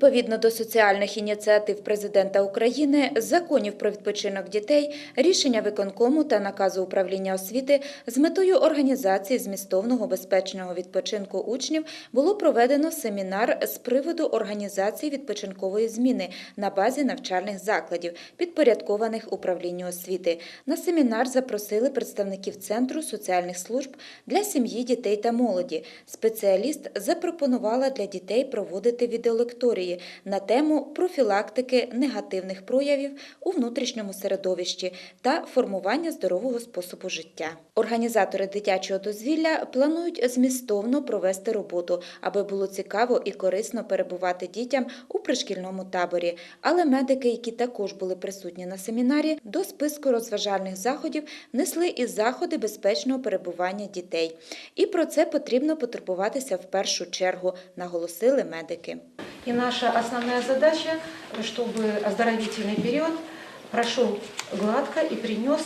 Відповідно до соціальних ініціатив президента України, законів про відпочинок дітей, рішення виконкому та наказу управління освіти з метою організації змістовного безпечного відпочинку учнів було проведено семінар з приводу організації відпочинкової зміни на базі навчальних закладів, підпорядкованих управлінню освіти. На семінар запросили представників Центру соціальних служб для сім'ї, дітей та молоді. Спеціаліст запропонувала для дітей проводити відеолекторії на тему профілактики негативних проявів у внутрішньому середовищі та формування здорового способу життя. Організатори дитячого дозвілля планують змістовно провести роботу, аби було цікаво і корисно перебувати дітям у пришкільному таборі. Але медики, які також були присутні на семінарі, до списку розважальних заходів несли і заходи безпечного перебування дітей. І про це потрібно потурбуватися в першу чергу, наголосили медики. И наша основная задача, чтобы оздоровительный период прошел гладко и принес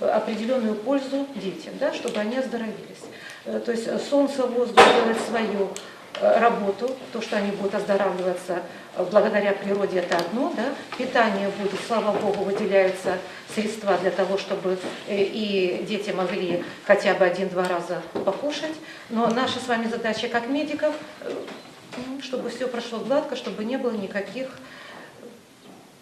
определенную пользу детям, да, чтобы они оздоровились. Э, То есть солнце, воздух делает свою э, работу, то, что они будут оздоравливаться э, благодаря природе, это одно, да. питание будет, слава Богу, выделяются средства для того, чтобы и дети могли хотя бы один-два раза покушать. Но наша с вами задача как медиков, чтобы все прошло гладко, чтобы не было никаких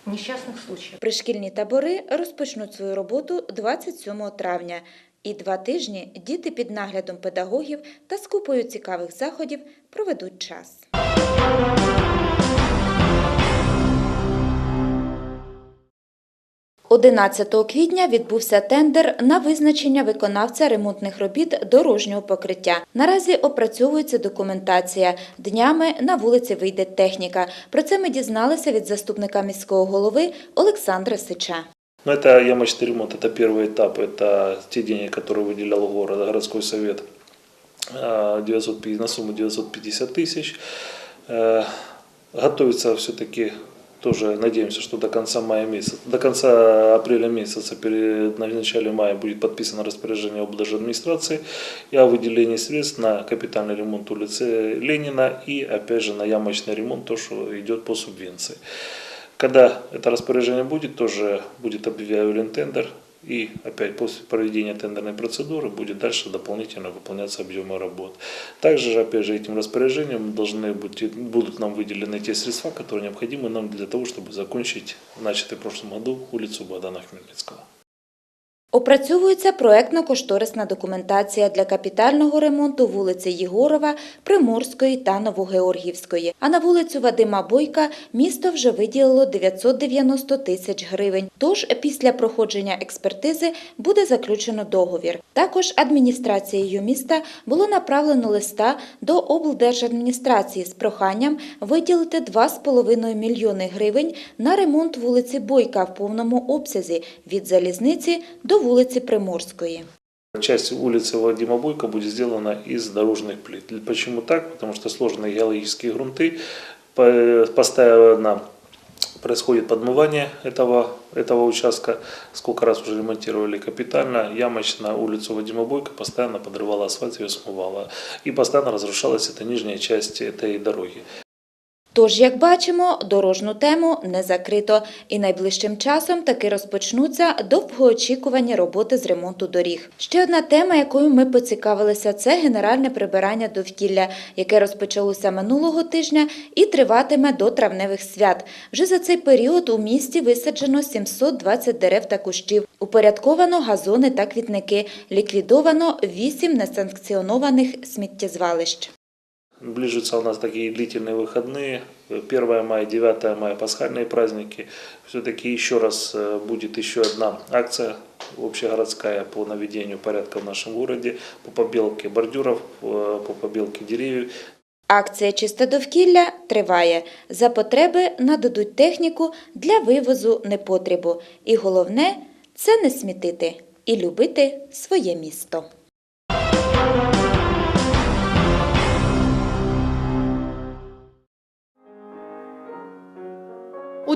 несчастных случаев. Пришкільні табори розпочнуть свою роботу 27 травня. І два тижні діти під наглядом педагогів та з купою цікавих заходів проведуть час. «11 квітня відбувся тендер на визначення виконавця ремонтних робіт дорожнього покриття. Наразі опрацьовується документація. Днями на вулиці вийде техніка. Про це ми дізналися від заступника міського голови Олександра Сича. Ну, это ямочный ремонт, это первый этап, это те деньги, которые выделял город, городской совет а, 950, на сумму 950 тысяч. Э, Готовится все-таки тоже надеемся, что до конца мая месяца, до конца апреля месяца, перед, на начале мая будет подписано распоряжение облдержадминистрации и о выделении средств на капитальный ремонт улицы Ленина и опять же на ямочный ремонт, то, что идет по субвенции. Когда это распоряжение будет, тоже будет объявлен тендер, и опять после проведения тендерной процедуры будет дальше дополнительно выполняться объемы работ. Также, же, опять же, этим распоряжением должны быть, будут нам выделены те средства, которые необходимы нам для того, чтобы закончить начатый в прошлом году улицу Богдана Хмельницкого. Опрацьовується проектно-кошторисна документація для капітального ремонту вулиці Єгорова, Приморської та Новогеоргівської. А на вулицю Вадима Бойка місто вже виділило 990 тисяч гривень. Тож після проходження експертизи буде заключено договір. Також адміністрацією міста було направлено листа до облдержадміністрації з проханням виділити 2,5 мільйони гривень на ремонт вулиці Бойка в повному обсязі від залізниці до вулиці Приморської. Часть улицы Вадима Бойко будет сделана из дорожных плит. Почему так? Потому что сложные геологические грунты, по- постоянно происходит подмывание этого, этого участка. Сколько раз уже ремонтировали капитально, ямочь на улицу Вадима Бойко постоянно подрывала асфальт, ее смывала. И постоянно разрушалась эта нижняя часть этой дороги. Тож, як бачимо, дорожну тему не закрито, і найближчим часом таки розпочнуться довгоочікувані роботи з ремонту доріг. Ще одна тема, якою ми поцікавилися, це генеральне прибирання довкілля, яке розпочалося минулого тижня і триватиме до травневих свят. Вже за цей період у місті висаджено 720 дерев та кущів, упорядковано газони та квітники, ліквідовано 8 несанкціонованих сміттєзвалищ. Ближутся у нас такие длительные выходные. 1 мая, 9 мая, пасхальные праздники. Все-таки еще раз э, будет еще одна акция общегородская по наведению порядка в нашем городе, по побелке бордюров, э, по побелке деревьев. Акція «Чисте довкілля» триває. За потреби нададуть техніку для вивозу непотребу. І головне – це не смітити і любити своє місто.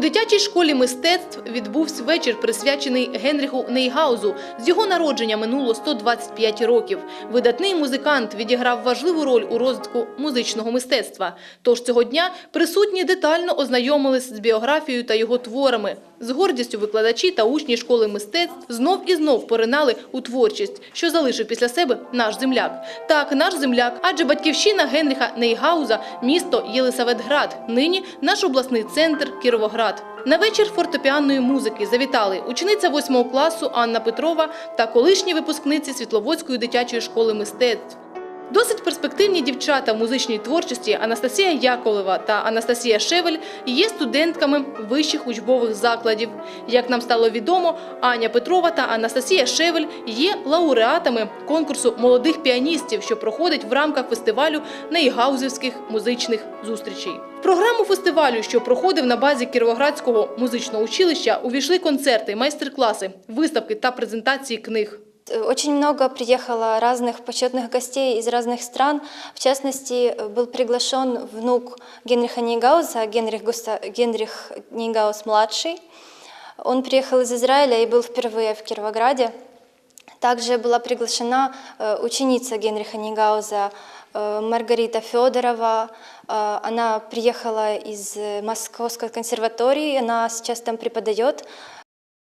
Дитячій школі мистецтв відбувся вечір, присвячений Генріху Нейгаузу. З його народження минуло 125 років. Видатний музикант відіграв важливу роль у розвитку музичного мистецтва. Тож цього дня присутні детально ознайомились з біографією та його творами. З гордістю викладачі та учні школи мистецтв знов і знов поринали у творчість, що залишив після себе наш земляк. Так, наш земляк, адже батьківщина Генріха Нейгауза – місто Єлисаветград, нині наш обласний центр Кіровоград. На вечір фортепіанної музики завітали учениця 8 класу Анна Петрова та колишні випускниці Світловодської дитячої школи мистецтв. Досить перспективні дівчата в музичній творчості Анастасія Яковлева та Анастасія Шевель є студентками вищих учбових закладів. Як нам стало відомо, Аня Петрова та Анастасія Шевель є лауреатами конкурсу молодих піаністів, що проходить в рамках фестивалю Нейгаузівських музичних зустрічей. В програму фестивалю, що проходив на базі Кіровоградського музичного училища, увійшли концерти, майстер-класи, виставки та презентації книг. Очень много приехало разных почетных гостей из разных стран. В частности, был приглашен внук Генриха Нейгауза, Генрих, Густа... Генрих Нейгаус-младший. Он приехал из Израиля и был впервые в Кировограде. Также была приглашена э, ученица Генриха Нейгауза э, Маргарита Федорова. Э, Она приехала из э, Московской консерватории, она сейчас там преподает.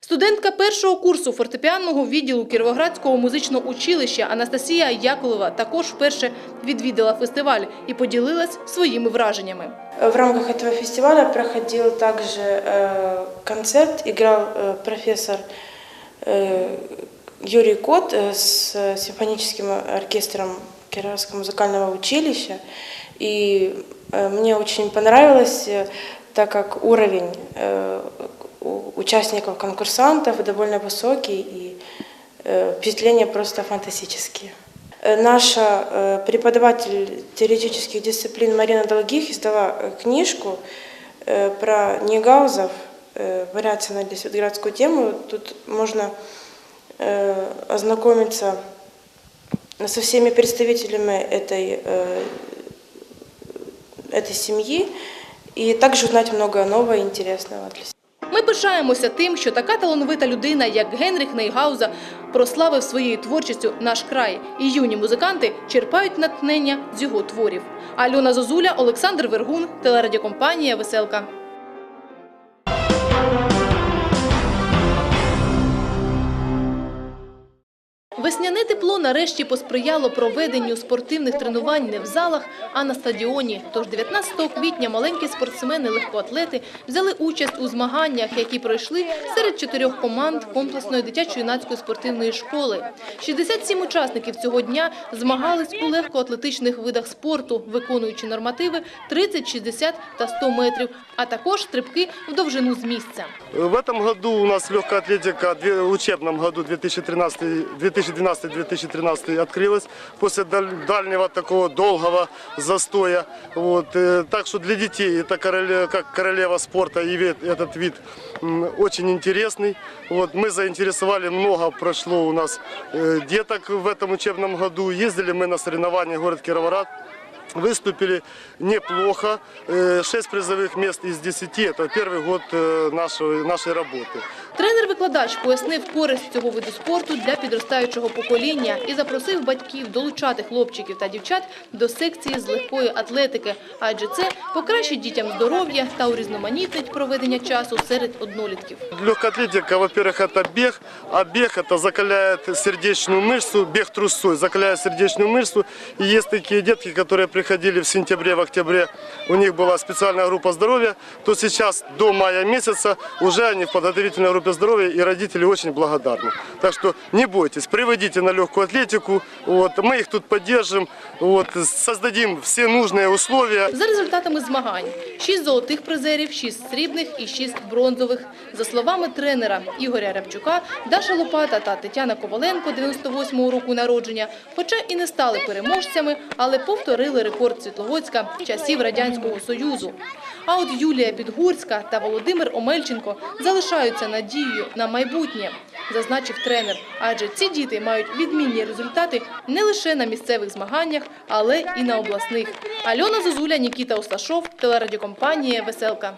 Студентка першого курсу фортепіанного відділу Кіровоградського музичного училища Анастасія Яковлева також вперше відвідала фестиваль і поділилась своїми враженнями. В рамках этого фестиваля проходил также э, концерт, играл э, профессор э, Юрий Кот э, с симфоническим оркестром Кировского музыкального училища. И э, мне очень понравилось, э, так как уровень э, у- участников конкурсантов довольно высокий и э, впечатления просто фантастические. Э, Наша э, преподаватель теоретических дисциплин Марина Долгих издала книжку про Негаузов, вариация на Лисветградскую тему. Тут можно ознакомиться со всеми представителями этой, этой семьи и также узнать много нового и интересного для. Ми пишаємося тим, що така талановита людина, як Генріх Нейгауза, прославив своєю творчістю наш край. І юні музиканти черпають натхнення з його творів. Альона Зозуля, Олександр Вергун, телерадіокомпанія Веселка. Весняне тепло нарешті посприяло проведенню спортивних тренувань не в залах, а на стадіоні. Тож 19 квітня маленькі спортсмени-легкоатлети взяли участь у змаганнях, які пройшли серед чотирьох команд комплексної дитячо-юнацької спортивної школи. 67 учасників цього дня змагались у легкоатлетичних видах спорту, виконуючи нормативи 30, 60 та 100 метрів, а також стрибки в довжину з місця. В этом году у нас легкая атлетика в учебном году 2013 2012-2013 открылась после даль- дальнего такого долгого застоя. Вот. э, Так что для детей это короле- как королева спорта и вид- этот вид м, очень интересный. Вот. Мы заинтересовали много, прошло у нас э, деток в этом учебном году. Ездили мы на соревнования в город Кировоград. Выступили неплохо. Э, Шесть призовых мест из 10. Это первый год э, нашей, нашей работы. Тренер-викладач пояснив користь цього виду спорту для підростаючого покоління і запросив батьків долучати хлопчиків та дівчат до секції з легкої атлетики, адже це покращить дітям здоров'я та урізноманітнить проведення часу серед однолітків. Легкая атлетика, во-первых, это бег, а бег это закаляет сердечную мышцу, бег трусой закаляет сердечную мышцу. И есть такие детки, которые приходили в сентябре, в октябре, у них была специальная группа здоровья, то сейчас до мая месяца уже они в подготовительной группе здоровья и родители очень благодарны. Так что не бойтесь, приводите на легкую атлетику, вот, мы их тут поддержим, вот, создадим все нужные условия. За результатами змагань – 6 золотих призерів, 6 срібних і 6 бронзових. За словами тренера Ігоря Рябчука, Даша Лопата та Тетяна Коваленко 98-го року народження, хоча і не стали переможцями, але повторили рекорд Світловодська часів Радянського Союзу. А от Юлія Підгурська та Володимир Омельченко залишаються надією на майбутнє, зазначив тренер. Адже ці діти мають відмінні результати не лише на місцевих змаганнях, але і на обласних. Альона Зозуля, Нікіта Осташов, телерадіокомпанія «Веселка».